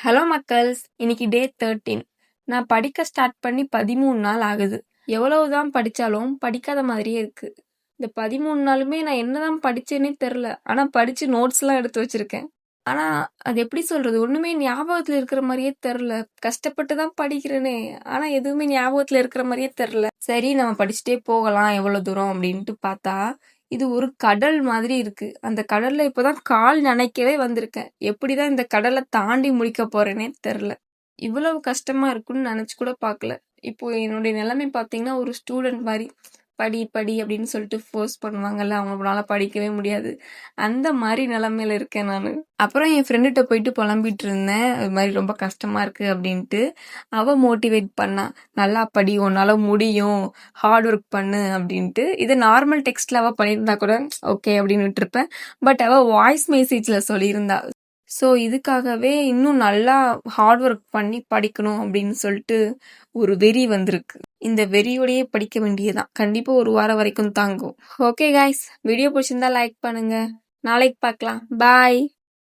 Hello மக்கள்ஸ். இன்னைக்கு டே thirteen நான் படிக்க ஸ்டார்ட் பண்ணி பதிமூணு நாள் ஆகுது. எவ்வளவுதான் படித்தாலும் படிக்காத மாதிரியே இருக்கு. இந்த பதிமூணு நாளுமே நான் என்னதான் படித்தேன்னே தெரில ஆனால் படித்து நோட்ஸ்லாம் எடுத்து வச்சிருக்கேன். ஆனால் அது எப்படி சொல்றது? ஒன்றுமே ஞாபகத்தில் இருக்கிற மாதிரியே தெரில கஷ்டப்பட்டு தான் படிக்கிறேனே. ஆனால் எதுவுமே ஞாபகத்தில் இருக்கிற மாதிரியே தெரில சரி நம்ம படிச்சுட்டே போகலாம். எவ்வளோ தூரம்? அப்படின்ட்டு பார்த்தா இது ஒரு கடல் மாதிரி இருக்கு. அந்த கடல்ல இப்போதான் கால் நனைக்கவே வந்திருக்கேன். எப்படிதான் இந்த கடலை தாண்டி முடிக்க போறேனே தெரில இவ்வளவு கஷ்டமா இருக்குன்னு நினைச்சு கூட பார்க்கல. இப்போ என்னுடைய நிலைமை பார்த்தீங்கன்னா ஒரு ஸ்டூடெண்ட் மாதிரி. படி படி அப்படின்னு சொல்லிட்டு ஃபோர்ஸ் பண்ணுவாங்கல்ல அவங்களால படிக்கவே முடியாது. அந்த மாதிரி நிலமையில இருக்கேன் நான். அப்புறம் என் ஃப்ரெண்டுகிட்ட போயிட்டு புலம்பிட்டு இருந்தேன். இது மாதிரி ரொம்ப கஷ்டமா இருக்கு அப்படின்ட்டு. அவ மோட்டிவேட் பண்ணா நல்லா படி உன்னால முடியும். ஹார்ட் ஒர்க் பண்ணு அப்படின்ட்டு. இதை நார்மல் டெக்ஸ்ட்ல அவ பண்ணியிருந்தா கூட ஓகே அப்படின்னு விட்டுருப்பேன். பட் அவ வாய்ஸ் மெசேஜ்ல சொல்லியிருந்தா. ஸோ இதுக்காகவே இன்னும் நல்லா ஹார்ட் ஒர்க் பண்ணி படிக்கணும் அப்படின்னு சொல்லிட்டு ஒரு வெறி வந்திருக்கு. இந்த வெறியோடையே படிக்க வேண்டியதுதான். கண்டிப்பா ஒரு வாரம் வரைக்கும் தாங்கும். ஓகே காய்ஸ் வீடியோ பிடிச்சிருந்தா லைக் பண்ணுங்க. நாளைக்கு பார்க்கலாம். பாய்